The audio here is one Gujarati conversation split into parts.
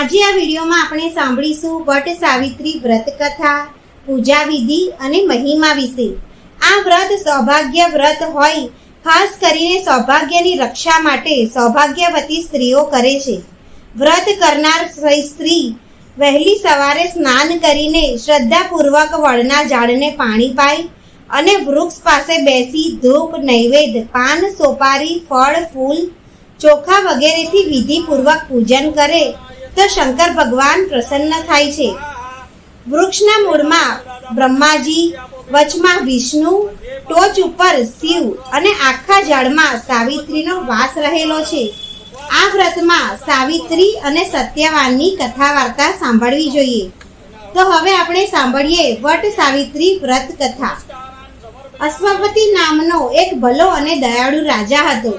આજે આ વિડીયોમાં આપણે સાંભળીશું વટ સાવિત્રી વ્રત કથા પૂજા વિધિ અને મહિમા વિશે. આ વ્રત સૌભાગ્ય વ્રત હોય, ખાસ કરીને સૌભાગ્યની રક્ષા માટે સૌભાગ્યવતી સ્ત્રીઓ કરે છે. વ્રત કરનાર સ્ત્રી- વહેલી સવારે સ્નાન કરીને શ્રદ્ધાપૂર્વક વડના ઝાડને પાણી પાય અને વૃક્ષ પાસે બેસી ધૂપ, નૈવેદ્ય, પાન, સોપારી, ફળ, ફૂલ, ચોખા વગેરેથી વિધિપૂર્વક પૂજન કરે. તો શંકર ભગવાન પ્રસન્ન થાય છે. વૃક્ષના મૂળમાં બ્રહ્માજી, વચમાં વિષ્ણુ, ટોચ ઉપર શિવ અને આખા ઝાડમાં સાવિત્રીનો વાસ રહેલો છે. આ વ્રતમાં સાવિત્રી અને સત્યવાનની કથા વાર્તા સાંભળવી જોઈએ. તો હવે આપણે સાંભળીએ વટ સાવિત્રી વ્રત કથા. અશ્વપતિ નામનો એક ભલો અને દયાળુ રાજા હતો.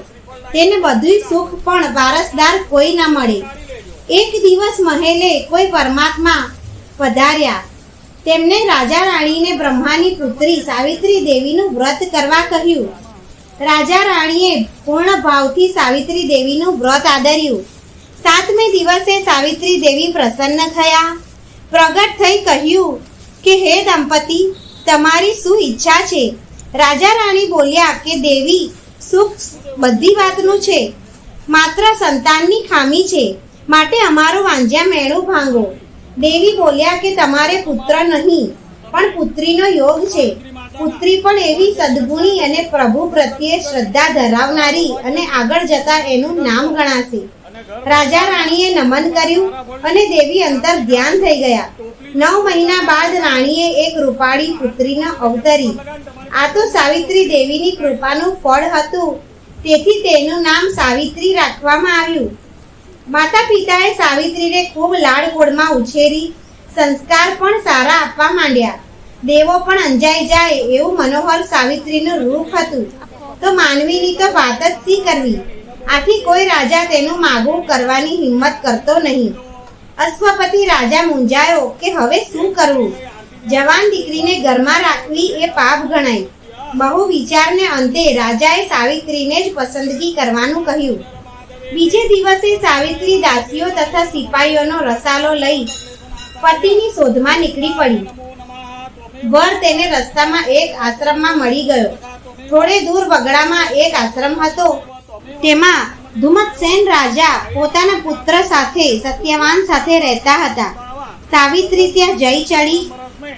તેને બધું સુખ પણ વારસદાર કોઈ ન મળે. એક દિવસ મહેલે કોઈ પરમાત્મા પધાર્યા. તેમને રાજા રાણીને બ્રહ્માની પુત્રી સાવિત્રી દેવીનું વ્રત કરવા કહ્યું. રાજા રાણીએ પૂર્ણ ભાવથી સાવિત્રી દેવીનું વ્રત આદર્યું. સાતમે દિવસે સાવિત્રી દેવી પ્રસન્ન થયા. પ્રગટ થઈ કહ્યું કે, હે દંપતિ, તમારી શું ઈચ્છા છે? રાજા રાણી બોલ્યા કે, દેવી, સુખ બધી વાતનું છે. માત્ર સંતાનની ખામી છે. માટે અમારું વાંજ્યા મેળું ભાંગો. દેવી બોલ્યા કે તમારે પુત્ર નહીં, પણ પુત્રીનો યોગ છે. પુત્રી પણ એવી સદગુણી અને પ્રભુ પ્રત્યે શ્રદ્ધા ધરાવનારી અને આગળ જતા એનું નામ ગણાશે. રાજા રાણીએ નમન કર્યું અને દેવી અંતર ધ્યાન થઈ ગયા. નવ મહિના બાદ રાણીએ એક રૂપાળી પુત્રીને અવતરી. આ તો સાવિત્રી દેવીની કૃપાનું ફળ હતું. તેથી તેનું નામ સાવિત્રી રાખવામાં આવ્યું. માતા પિતાએ સાવિત્રીને ખૂબ લાડકોડમાં ઉછેરી, સંસ્કાર પણ સારા આપવા માંડ્યા. દેવો પણ અંજાઈ જાય એવું મનોહર સાવિત્રીનું રૂપ હતું. તો માનવીની તો વાત જ શી કરવી? આથી કોઈ રાજા તેનું માગું કરવાની હિંમત કરતો નહીં. અશ્વપતિ રાજા મૂંઝાયો કે હવે શું કરવું? જવાન દીકરીને ઘરમાં રાખવી એ પાપ ગણાય. બહુ વિચારને અંતે રાજાએ સાવિત્રીને જ પસંદગી કરવાનું કહ્યું. બીજે દિવસે સાવિત્રી દાસીઓ તથા સિપાહીઓનો રસાલો લઈ પતિની શોધમાં નીકળી પડી. વર તેને રસ્તામાં એક આશ્રમમાં મળી ગયો. થોડે દૂર બગડામાં એક આશ્રમ હતો. તેમાં ધુમતસેન રાજા પોતાના પુત્ર સાથે, સત્યવાન સાથે રહેતા હતા. સાવિત્રી ત્યાં જઈ ચડી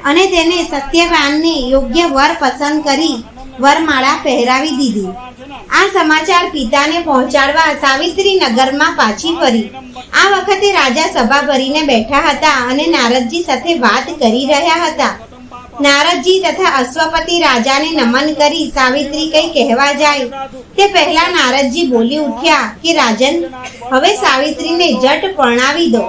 અને તેને સત્યવાનને યોગ્ય વર પસંદ કરી વરમાળા પહેરાવી દીધી. આ સમાચાર પિતાને પહોંચાડવા સાવિત્રી નગરમાં પાછી ફરી. આ વખતે રાજા સભા ભરીને બેઠા હતા અને નારદજી સાથે વાત કરી રહ્યા હતા. નારદજી તથા અશ્વપતિ રાજાને નમન કરી સાવિત્રી કઈ કહેવા જાય. તે પહેલા નારદજી બોલી ઉઠ્યા કે, રાજન, હવે સાવિત્રીને જટ પરણાવી દો.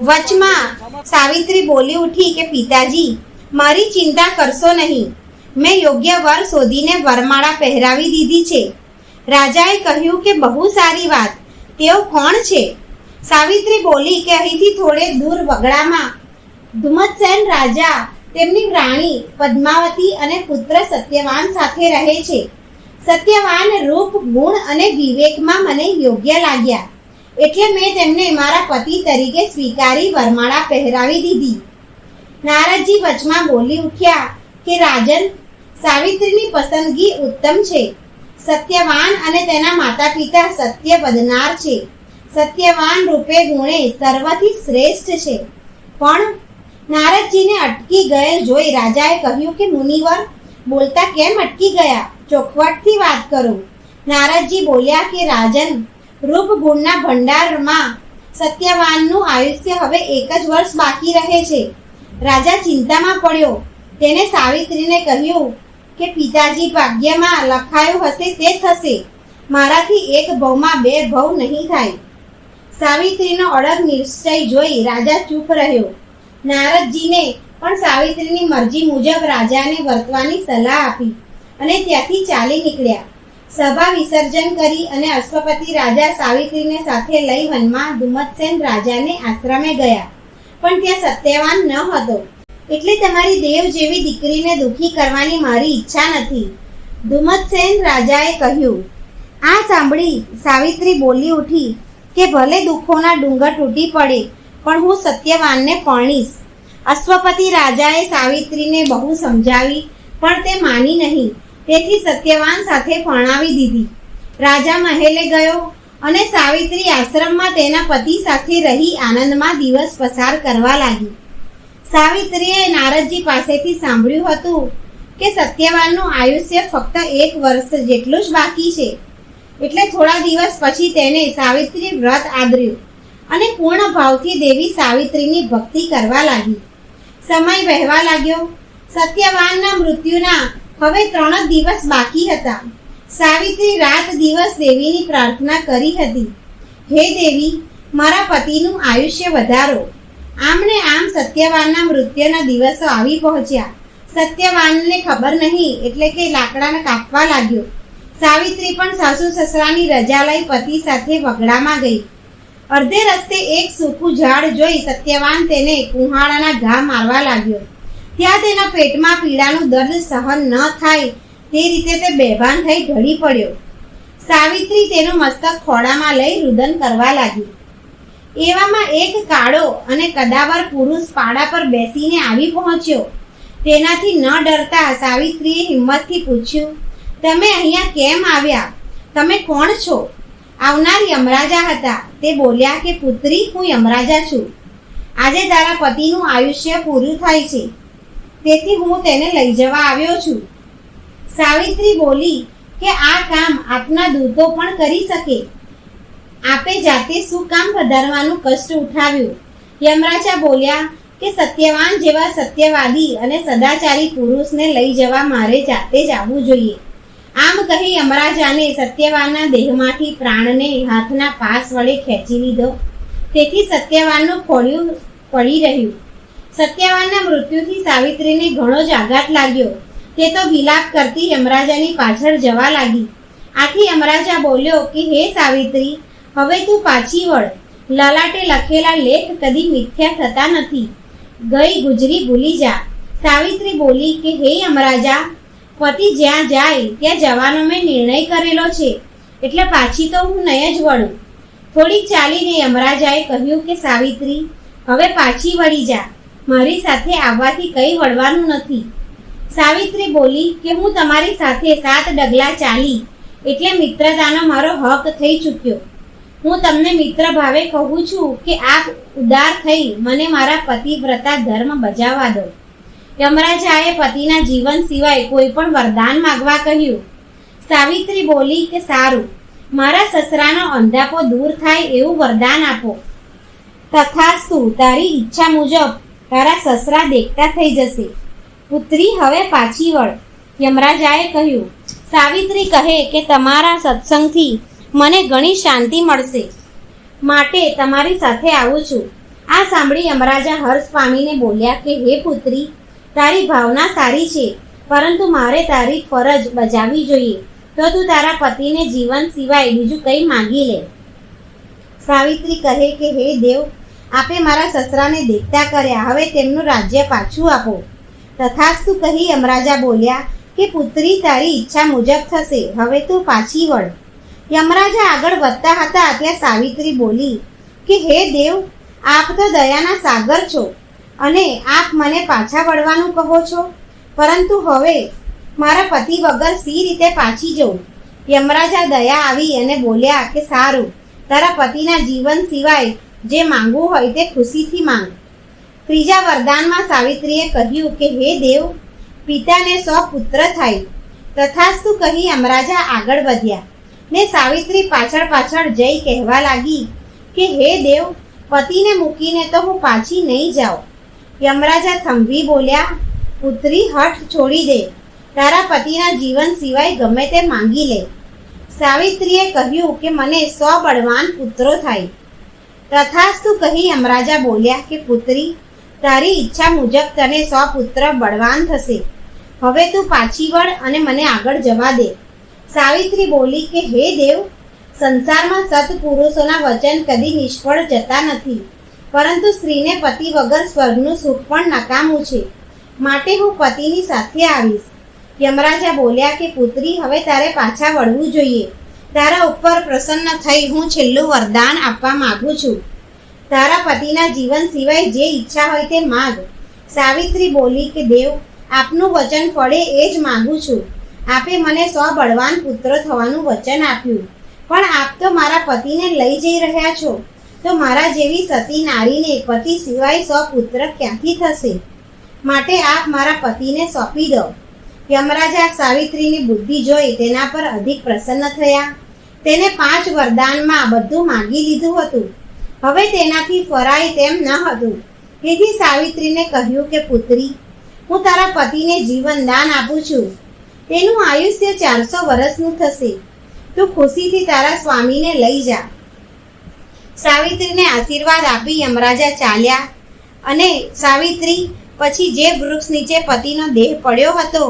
વચમાં સાવિત્રી બોલી ઉઠી કે, પિતાજી, મારી ચિંતા કરશો નહીં. મેં યોગ્ય વર શોધીને વરમાળા પહેરાવી દીધી છે. રાજાએ કહ્યું કે બહુ સારી વાત. તેઓ કોણ છે? સાવિત્રી બોલી કે અહીંથી થોડે દૂર વગડામાં. ધુમતસેન રાજા તેમની રાણી પદ્માવતી અને પુત્ર સત્યવાન સાથે રહે છે. સત્યવાન રૂપ, ગુણ અને વિવેકમાં મને યોગ્ય લાગ્યા. એટલે મેં તેમને મારા પતિ તરીકે સ્વીકારી વરમાળા પહેરાવી દીધી. નારદજી વચમાં બોલી ઉઠ્યા કે, રાજન, સાવિત્રીની પસંદગી ઉત્તમ છે. સત્યવાન અને તેના માતા પિતા સત્ય બદનાર છે. સત્યવાન રૂપે ગુણે સર્વથી શ્રેષ્ઠ છે. પણ નારદજીને અટકી ગયેલ જોઈ રાજાએ કહ્યું કે મુનિવર, બોલતા કેમ અટકી ગયા? ચોખવટથી વાત કરો. નારદજી બોલ્યા કે રાજન, રૂપ ગુણના ભંડારમાં સત્યવાનનું આયુષ્ય હવે એક જ વર્ષ બાકી રહે છે. રાજા ચિંતામાં પડ્યો. તેને સાવિત્રીને કહ્યું કે પિતાજી ભાગ્યમાં લખાયું હશે તે થશે. મારાથી એક ભવમાં બે ભવ નહીં થાય. સાવિત્રીનો અડગ નિશ્ચય જોઈ રાજા ચૂપ રહ્યો. નારદજીને પણ સાવિત્રીની મરજી મુજબ રાજાને વર્તવાની સલાહ આપી અને ત્યાંથી ચાલી નીકળ્યા. સભા વિસર્જન કરી અને અશ્વપતિ રાજા સાવિત્રીને સાથે લઈ વનમાં ધુમતસેન રાજાને આશ્રમે ગયા. પણ ત્યાં સત્યવાન ન હતો. એટલે તમારી દેવ જેવી દીકરીને દુખી કરવાની મારી ઈચ્છા નથી. ધુમતસેન રાજાએ કહ્યું, આ સાંભળી સાવિત્રી બોલી ઉઠી કે ભલે દુઃખોના ડુંગર તૂટી પડે, પણ હું સત્યવાનને પરણીશ. અશ્વપતિ રાજાએ સાવિત્રીને બહુ સમજાવી, પણ તે માની નહીં. તેથી સત્યવાન સાથે પરણાવી દીધી. રાજા મહેલે ગયો અને સાવિત્રી આશ્રમમાં તેના પતિ સાથે રહી આનંદમાં દિવસ પસાર કરવા લાગી. સાવિત્રીએ નારદજી પાસેથી સાંભળ્યું હતું કે સત્યવાનનું આયુષ્ય ફક્ત એક વર્ષ જેટલું જ બાકી છે. એટલે થોડા દિવસ પછી તેને સાવિત્રી વ્રત આદર્યું અને પૂર્ણ ભાવથી દેવી સાવિત્રીની ભક્તિ કરવા લાગી. સમય વહેવા લાગ્યો. સત્યવાનના મૃત્યુના હવે ત્રણ દિવસ બાકી હતા. સાવિત્રી રાત દિવસ દેવીની પ્રાર્થના કરી હતી, હે દેવી, મારા પતિનું આયુષ્ય વધારો. આમને આમ સત્યવાનના મૃત્યુના દિવસો આવી પહોંચ્યા. સત્યવાનને ખબર નહીં એટલે કે લાકડાને કાપવા લાગ્યો. સાવિત્રી પણ સાસુ સસરાની રજા લઈ પતિ સાથે વગડામાં ગઈ. અડધે રસ્તે એક સૂકું ઝાડ જોઈ સત્યવાન તેને કુહાડાના ઘા મારવા લાગ્યો. ત્યાં તેના પેટમાં પીડાનું દર્દ સહન ન થાય તે રીતે તે બેભાન થઈ ઢળી પડ્યો. સાવિત્રી તેનું મસ્તક ખોળામાં લઈ રુદન કરવા લાગી એવામાં એક કાળો અને કદાવર પુરુષ પાડા પર બેસીને આવી પહોંચ્યો. તેનાથી ન ડરતા સાવિત્રીએ હિંમતથી પૂછ્યું, તમે અહીંયા કેમ આવ્યા? તમે કોણ છો? આવનાર યમરાજા હતા. તે બોલ્યા કે, પુત્રી, હું યમરાજા છું. આજે તારા પતિનું આયુષ્ય પૂરું થાય છે. તેથી હું તેને લઈ જવા આવ્યો છું. સાવિત્રી બોલી કે, આ કામ આપના દૂતો પણ કરી શકે. આપે જાતે શું કામ વધારવાનું કષ્ટ ઉઠાવ્યું? યમરાજા બોલ્યા કે સત્યવાન જેવા સત્યવાદી અને સદાચારી પુરુષને લઈ જવા મારે જાતે જ આવવું જોઈએ. આમ કહી યમરાજાને સત્યવાનના દેહમાંથી પ્રાણને હાથના પાસ વડે ખેંચી લીધો. તેથી સત્યવાનનું ખોળિયું પડી રહ્યું. સત્યવાનના મૃત્યુથી સાવિત્રીને ઘણો જ આઘાત લાગ્યો. તે તો વિલાપ કરતી યમરાજાની પાછળ જવા લાગી. આથી યમરાજા બોલ્યો કે, હે સાવિત્રી હવે તું પાછી વળ. લલાટે લખેલા લેખ કદી મિથ્યા થતા નથી. ગઈ ગુજરી ભૂલી જા. સાવિત્રી બોલી કે, હે યમરાજા પતિ જ્યાં જાય, ત્યાં જવાનો મેં નિર્ણય કરેલો છે. એટલે પાછી તો હું નહીં જ વળું. થોડીક ચાલીને યમરાજાએ કહ્યું કે, સાવિત્રી, હવે પાછી વળી જા. મારી સાથે આવવાથી કંઈ વળવાનું નથી. સાવિત્રી બોલી કે, હું તમારી સાથે સાત ડગલા ચાલી, એટલે મિત્રતાનો મારો હક થઈ ચૂક્યો. હું તમને મિત્ર ભાવે કહું છું કે આપ ઉદાર થઈ મને મારા પતિવ્રતા ધર્મ બજાવવા દો. યમરાજાએ પતિના જીવન સિવાય કોઈ પણ વરદાન માગવા કહ્યું. સાવિત્રી બોલી કે સારું, મારા સસરાનો અંધાપો દૂર થાય એવું વરદાન આપો. તથાસ્તુ, તારી ઈચ્છા મુજબ તારા સસરા દેખતા થઈ જશે. પુત્રી, હવે પાછી વળ. યમરાજાએ કહ્યું, સાવિત્રી કહે કે તમારા સત્સંગથી મને ઘણી શાંતિ મળશે. માટે તમારી સાથે આવું છું. આ સાંભળી યમરાજા હર્ષ પામીને બોલ્યા કે, હે પુત્રી, તારી ભાવના સારી છે, પરંતુ મારે તારી ફરજ બજાવવી જોઈએ. તો તું તારા પતિને જીવન સિવાય બીજું કંઈ માંગી લે. સાવિત્રી કહે કે, હે દેવ, આપે મારા સસરાને દેખતા કર્યા. હવે તેમનું રાજ્ય પાછું આપો. તથાસ્તુ કહી યમરાજા બોલ્યા કે, પુત્રી, તારી ઈચ્છા મુજબ થશે. હવે તું પાછી વળ. યમરાજા આગળ વધતા હતા ત્યાં સાવિત્રી બોલી કે, હે દેવ, આપ તો દયાના સાગર છો અને આપ મને પાછા વળવાનું કહો છો. પરંતુ હવે મારા પતિ વગર સી રીતે પાછી જવું. યમરાજા દયા આવી અને બોલ્યા કે, સારું, તારા પતિના જીવન સિવાય જે માંગવું હોય તે ખુશીથી માંગ. ત્રીજા વરદાનમાં સાવિત્રીએ કહ્યું કે, હે દેવ, પિતાને સો પુત્ર થાય. તથાસ્તુ કહી યમરાજા આગળ વધ્યા. ને સાવિત્રી પાછળ પાછળ જઈ કહેવા લાગી કે, હે દેવ, પતિને મૂકીને તો હું પાછી નહીં જાઉં. યમરાજા થંભી બોલ્યા, પુત્રી, હઠ છોડી દે. તારા પતિના જીવન સિવાય ગમે તે માંગી લે. સાવિત્રીએ કહ્યું કે, મને સો બળવાન પુત્રો થાય. તથાસ્તુ કહી યમરાજા બોલ્યા કે, પુત્રી, તારી ઈચ્છા મુજબ તને સો પુત્ર બળવાન થશે. હવે તું પાછી વળ અને મને આગળ જવા દે. સાવિત્રી બોલી કે, હે દેવ, સંસારમાં સત્પુરુષોના વચન કદી નિષ્ફળ જતા નથી. પરંતુ સ્ત્રીને પતિ વગર સ્વર્ગનું સુખ પણ નકામું છે. માટે હું પતિની સાથે આવીશ. યમરાજા બોલ્યા કે, પુત્રી, હવે તારે પાછા વળવું જોઈએ. તારા ઉપર પ્રસન્ન થઈ હું છેલ્લું વરદાન આપવા માંગુ છું. તારા પતિના જીવન સિવાય જે ઈચ્છા હોય તે માગ. સાવિત્રી બોલી કે, દેવ, આપનું વચન પડે એ જ માગું છું. આપે મને સો બળવાન પુત્ર થવાનું વચન આપ્યું. પણ આપ તો મારા પતિને લઈ જઈ રહ્યા છો. તો મારા જેવી સતી નારીને પતિ સિવાય સો પુત્ર ક્યાંથી થશે? માટે આપ મારા પતિને સોંપી દો. યમરાજા સાવિત્રીની બુદ્ધિ જોઈ તેના પર અધિક પ્રસન્ન થયા. તેને પાંચ વરદાનમાં બધું માંગી લીધું હતું. હવે તેનાથી ફરાય તેમ ન હતું. તેથી સાવિત્રીને કહ્યું કે, પુત્રી, હું તારા પતિને જીવન દાન આપું છું. તેનું આયુષ્ય ચારસો વર્ષનું થશે. તું ખુશીથી તારા સ્વામીને લઈ જા. સાવિત્રીને આશીર્વાદ આપી યમરાજા ચાલ્યા અને સાવિત્રી પછી જે વૃક્ષ નીચે પતિનો દેહ પડ્યો હતો,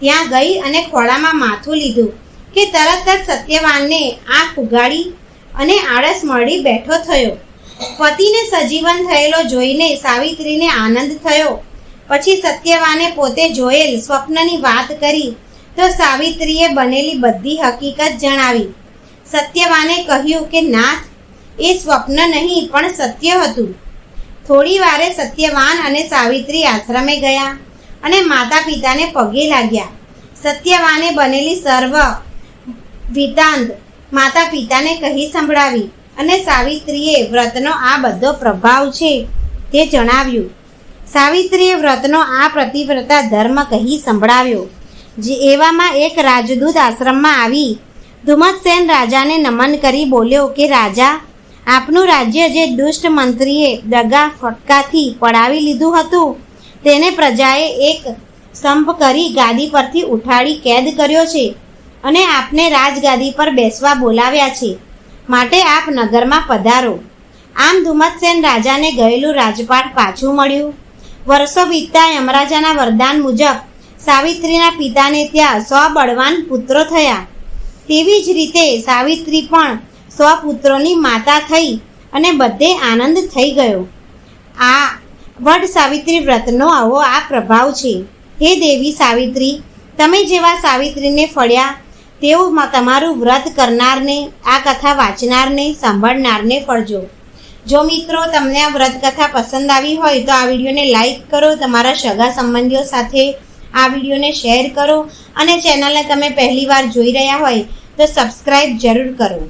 ત્યાં ગઈ અને ખોળામાં માથું લીધું કે તરત જ સત્યવાનને આંખ ઉગાડી અને આળસ મળી બેઠો થયો. પતિને સજીવન થયેલો જોઈને સાવિત્રીને આનંદ થયો. પછી સત્યવાને પોતે જોયેલ સ્વપ્નની વાત કરી તો સાવિત્રીએ બનેલી બધી હકીકત જણાવી. સત્યવાને કહ્યું કે, નાથ, એ સ્વપ્ન નહીં, પણ સત્ય હતું. થોડી વારે સત્યવાન અને સાવિત્રી આશ્રમે ગયા અને માતા પિતાને પગે લાગ્યા. સત્યવાને બનેલી સર્વ વિતાંત માતા પિતાને કહી સંભળાવી અને સાવિત્રીએ વ્રતનો આ બધો પ્રભાવ છે તે જણાવ્યું. સાવિત્રીએ વ્રતનો આ પ્રતિવ્રતા ધર્મ કહી સંભળાવ્યો. જે એવામાં એક રાજદૂત આશ્રમમાં આવી. ધુમ્મતસેન રાજાને નમન કરી બોલ્યો કે, રાજા, આપનું રાજ્ય જે દુષ્ટ મંત્રીએ દગા ફટકાથી પડાવી લીધું હતું, તેને પ્રજાએ એક સ્તંભ કરી ગાદી પરથી ઉઠાડી કેદ કર્યો છે અને આપને રાજગાદી પર બેસવા બોલાવ્યા છે. માટે આપ નગરમાં પધારો. આમ ધુમ્મતસેન રાજાને ગયેલું રાજપાટ પાછું મળ્યું. વર્ષો વીતતા યમરાજાના વરદાન મુજબ સાવિત્રીના પિતાને ત્યાં સો બળવાન પુત્રો થયા. તેવી જ રીતે સાવિત્રી પણ સો પુત્રોની માતા થઈ અને બધે આનંદ થઈ ગયો. આ વડ સાવિત્રી વ્રતનો આવો આ પ્રભાવ છે. હે દેવી સાવિત્રી, તમે જેવા સાવિત્રીને ફળ્યા તેવું તમારું વ્રત કરનારને, આ કથા વાંચનારને, સાંભળનારને ફળજો. જો મિત્રો તમને આ વ્રત કથા પસંદ આવી હોય તો આ વિડીયોને લાઈક કરો, તમારા સગા સંબંધીઓ સાથે આ વિડીયોને શેર કરો અને ચેનલને તમે પહેલીવાર જોઈ રહ્યા હોય તો સબસ્ક્રાઈબ જરૂર કરો.